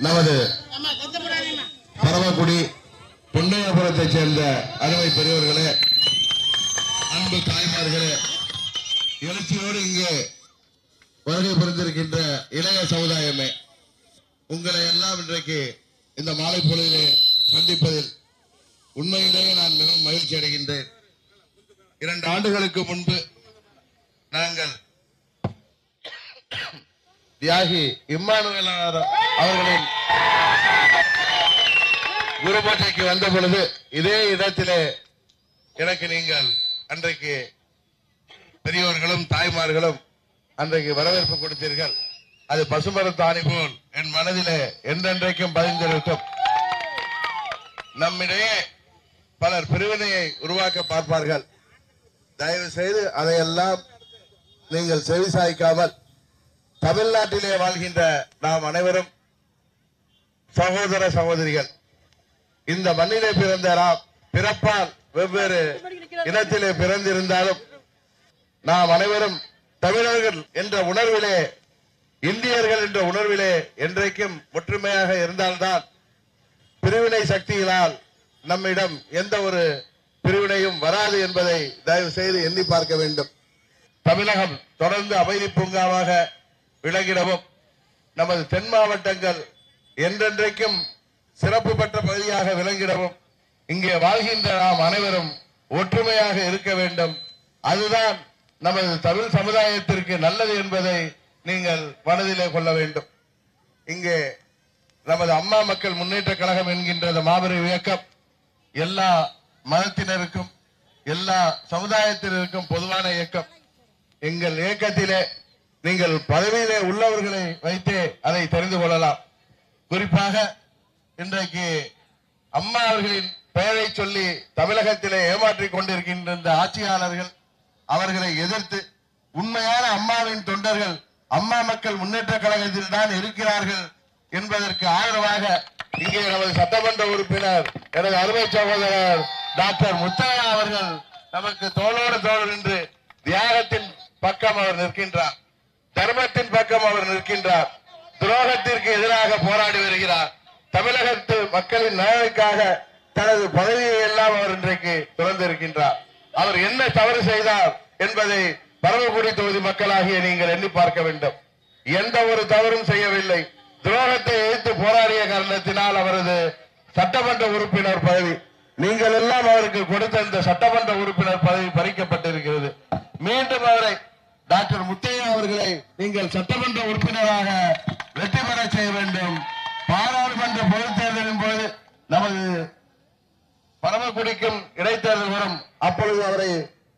நமது பரமக்குடி பொன்னையாபுரத்தைச் சேர்ந்த அருமை பெரியவர்களே அன்பு தாய்மார்களே எழுச்சியோடு இங்கு வருகை புரிந்திருக்கின்ற இளைய சமுதாயமே உங்களை எல்லாம் இன்றைக்கு இந்த மாலை பொழுதிலே சந்திப்பதில் உண்மையிலேயே நான் மிகவும் மகிழ்ச்சி அடைகின்றேன். இரண்டு ஆண்டுகளுக்கு முன்பு நாங்கள் தியாகி இம்மானுவேல் அவர்களின் குருபூஜைக்கு வந்த பொழுது இதே இடத்திலே எனக்கு நீங்கள் அன்றைக்கு பெரியவர்களும் தாய்மார்களும் அன்றைக்கு வரவேற்பு கொடுத்தீர்கள். அது பசுமரத்தாணி போல் என் மனதிலே என்றென்றைக்கும் பதிந்திருக்கும். நம்மிடையே பலர் பிரிவினையை உருவாக்க பார்ப்பார்கள். தயவு செய்து அதையெல்லாம் நீங்கள் செவி சாய்க்காமல் தமிழ்நாட்டிலே வாழ்கின்ற நாம் அனைவரும் சகோதர சகோதரிகள் இந்த மண்ணிலே பிறந்த நாம் பிறப்பால் வெவ்வேறு இனத்திலே பிறந்திருந்தாலும் நாம் அனைவரும் தமிழர்கள் என்ற உணர்விலே இந்தியர்கள் என்ற உணர்விலே என்றைக்கும் ஒற்றுமையாக இருந்தால்தான் பிரிவினை சக்திகளால் நம்மிடம் எந்த ஒரு பிரிவினையும் வராது என்பதை தயவு செய்து எண்ணி பார்க்க வேண்டும். தமிழகம் தொடர்ந்து அமைதி பூங்காவாக விளங்கிடவும். நமது தென் மாவட்டங்கள் என்றென்றைக்கும் சிறப்பு பெற்ற பகுதியாக விளங்கிடவும் இங்கே வாழ்கின்ற நாம் அனைவரும் ஒற்றுமையாக இருக்க வேண்டும். அதுதான் நமது தமிழ் சமுதாயத்திற்கு நல்லது என்பதை நீங்கள் மனதிலே கொள்ள வேண்டும். இங்கே நமது அம்மா மக்கள் முன்னேற்ற கழகம் என்கின்ற மாபெரும் இயக்கம். எல்லா மதத்தினருக்கும் எல்லா சமுதாயத்தினருக்கும் பொதுவான இயக்கம். எங்கள் இயக்கத்திலே நீங்கள் பதவியிலே உள்ளவர்களை வைத்தே அதை தெரிந்து கொள்ளலாம். குறிப்பாக இன்றைக்கு அம்மா அவர்களின் பெயரை சொல்லி தமிழகத்திலே ஏமாற்றிக் கொண்டிருக்கின்ற இந்த ஆட்சியாளர்கள் அவர்களை எதிர்த்து உண்மையான அம்மாவின் தொண்டர்கள் அம்மா மக்கள் முன்னேற்ற கழகத்தில் தான் இருக்கிறார்கள் என்பதற்கு ஆதரவாக இங்கே நமது சட்டமன்ற உறுப்பினர் எனது அருமை சகோதரர் டாக்டர் முத்தையா அவர்கள் நமக்கு தோளோடு தோழர் நின்று தியாகத்தின் பக்கம் அவர் நிற்கின்றார் தர்மத்தின் பக்கம் அவர் நிற்கின்றார். துரோகத்திற்கு எதிராக போராடி வருகிறார். தமிழகத்து மக்களின் நலனுக்காக தனது பதவியை எல்லாம் அவர் இன்றைக்கு துறந்திருக்கின்றார். அவர் என்ன தவறு செய்தார் என்பதை பரமக்குடி தொகுதி மக்களாகிய நீங்கள் எண்ணி பார்க்க வேண்டும். எந்த ஒரு தவறும் செய்யவில்லை. துரோகத்தை எதிர்த்து போராடிய காரணத்தினால் அவரது சட்டமன்ற உறுப்பினர் பதவி நீங்கள் எல்லாம் அவருக்கு கொடுத்த இந்த சட்டமன்ற உறுப்பினர் பதவி பறிக்கப்பட்டிருக்கிறது. மீண்டும் அவரை டாக்டர் முத்தையா அவர்களை நீங்கள் சட்டமன்ற உறுப்பினராக வெற்றி பெற செய்ய வேண்டும். பாராளுமன்ற பொதுத் தேர்தலின் போது நமது பரமக்குடிக்கும் இடைத்தேர்தல் வரும். அப்பொழுது அவரை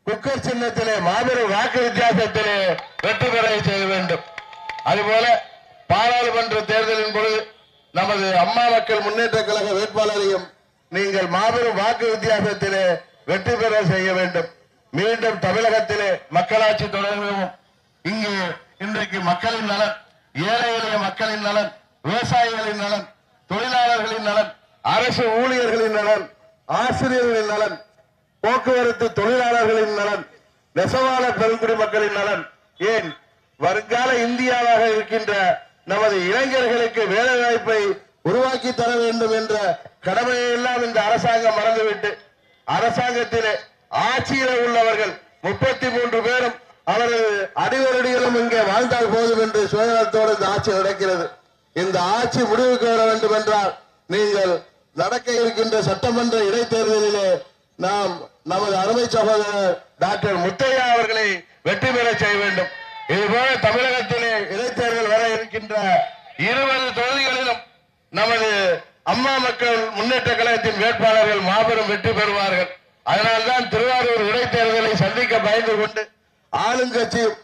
குக்கர் சின்னத்திலே மாபெரும் வாக்கு வித்தியாசத்திலே வெற்றி பெற செய்ய வேண்டும். அதுபோல பாராளுமன்ற தேர்தலின் பொழுது நமது அம்மா மக்கள் முன்னேற்ற கழக வேட்பாளரையும் நீங்கள் மாபெரும் வாக்கு வித்தியாசத்திலே வெற்றி பெற செய்ய வேண்டும். மீண்டும் தமிழகத்திலே மக்களாட்சி தொடரவும் இங்கு இன்றைக்கு மக்களின் நலன் ஏழை எளிய மக்களின் நலன் விவசாயிகளின் நலன் தொழிலாளர்களின் நலன் அரசு ஊழியர்களின் நலன் ஆசிரியர்களின் நலன் போக்குவரத்து தொழிலாளர்களின் நலன் நெசவாள பெருங்குடி மக்களின் நலன். ஏன்? வருங்கால இந்தியாவாக இருக்கின்ற நமது இளைஞர்களுக்கு வேலை வாய்ப்பை உருவாக்கி தர வேண்டும் என்ற கடமையை எல்லாம் இந்த அரசாங்கம் மறந்துவிட்டு அரசாங்கத்திலே ஆட்சியில உள்ளவர்கள் முப்பத்தி மூன்று பேரும் அவர்கள் அடிவரடிகளும் இங்கே வாழ்ந்தால் போதும் என்று சுயநலத்தோடு இந்த ஆட்சி நடக்கிறது. இந்த ஆட்சி முடிவுக்கு வர வேண்டும் என்றால் நீங்கள் நடக்க இருக்கின்ற சட்டமன்ற இடைத்தேர்தலிலே நாம் நமது அருமை சகோதரர் டாக்டர் முத்தையா அவர்களை வெற்றி பெற செய்ய வேண்டும். இதுபோல தமிழகத்திலே இடைத்தேர்தல் வர இருக்கின்ற இருபது தொகுதிகளிலும் நமது அம்மா மக்கள் முன்னேற்ற கழகத்தின் வேட்பாளர்கள் மாபெரும் வெற்றி பெறுவார்கள். அதனால்தான் திருவாரூர் இடைத்தேர்தலை சந்திக்க பயந்து கொண்டு ஆளுங்கட்சியும்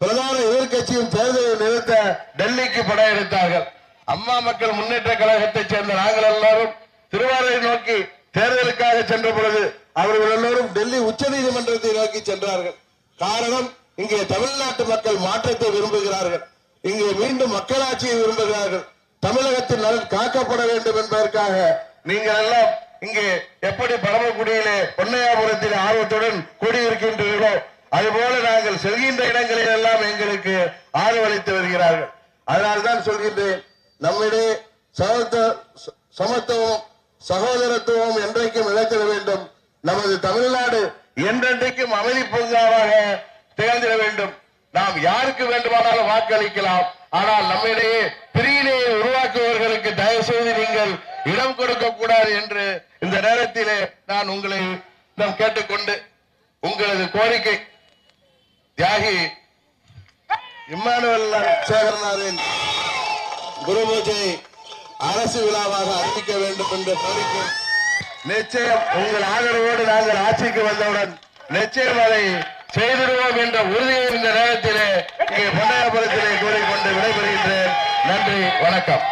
பிரதான எதிர்கட்சியும் தேர்தலை நிறுத்த டெல்லிக்கு படம் எடுத்தார்கள். அம்மா மக்கள் முன்னேற்ற கழகத்தைச் சேர்ந்த நாங்கள் எல்லாரும் திருவாரூரை நோக்கி தேர்தலுக்காக சென்ற பொழுது அவர்கள் எல்லோரும் டெல்லி உச்சநீதிமன்றத்தை நோக்கி சென்றார்கள். காரணம் இங்கே தமிழ்நாட்டு மக்கள் மாற்றத்தை விரும்புகிறார்கள். இங்கே மீண்டும் மக்களாட்சியை விரும்புகிறார்கள். தமிழகத்தின் நலன் காக்கப்பட வேண்டும் என்பதற்காக நீங்கள் எல்லாம் இங்கு எப்படி பரமக்குடியிலே பொன்னையாபுரத்தில் ஆர்வத்துடன் கூடியிருக்கின்றீர்களோ அதுபோல நாங்கள் செல்கின்ற இடங்களில் எல்லாம் எங்களுக்கு ஆதரவளித்து வருகிறார்கள். அதனால்தான் சொல்கின்றேன் நம்மிடையே சமத்துவ- சமத்துவம் சகோதரத்துவம் என்றைக்கும் நிலைத்திட வேண்டும். நமது தமிழ்நாடு என்றென்றைக்கும் அமைதி பூங்காவாக திகழ்ந்திட வேண்டும். நாம் யாருக்கு வேண்டுமானாலும் வாக்களிக்கலாம். ஆனால் நம்மிடையே பிரியிலேயே உருவாக்குபவர்களுக்கு தயவு செய்து நீங்கள் இடம் கொடுக்க கூடாது என்று இந்த நேரத்திலே நான் உங்களை நாம் கேட்டுக்கொண்டு உங்களது கோரிக்கை தியாகி இம்மானுவல் சேகரனாரின் குருபூஜை அரசு விழாவாக அறிவிக்க வேண்டும் என்ற கோரிக்கை. நிச்சயம் உங்கள் ஆதரவோடு நாங்கள் ஆட்சிக்கு வந்தவுடன் நிச்சயம் அதை செய்திடுவோம் என்ற உறுதியை இந்த நேரத்திலே இங்கே பொன்னையாபுரத்திலே கூறிக்கொண்டு விடைபெறுகின்றேன். நன்றி வணக்கம்.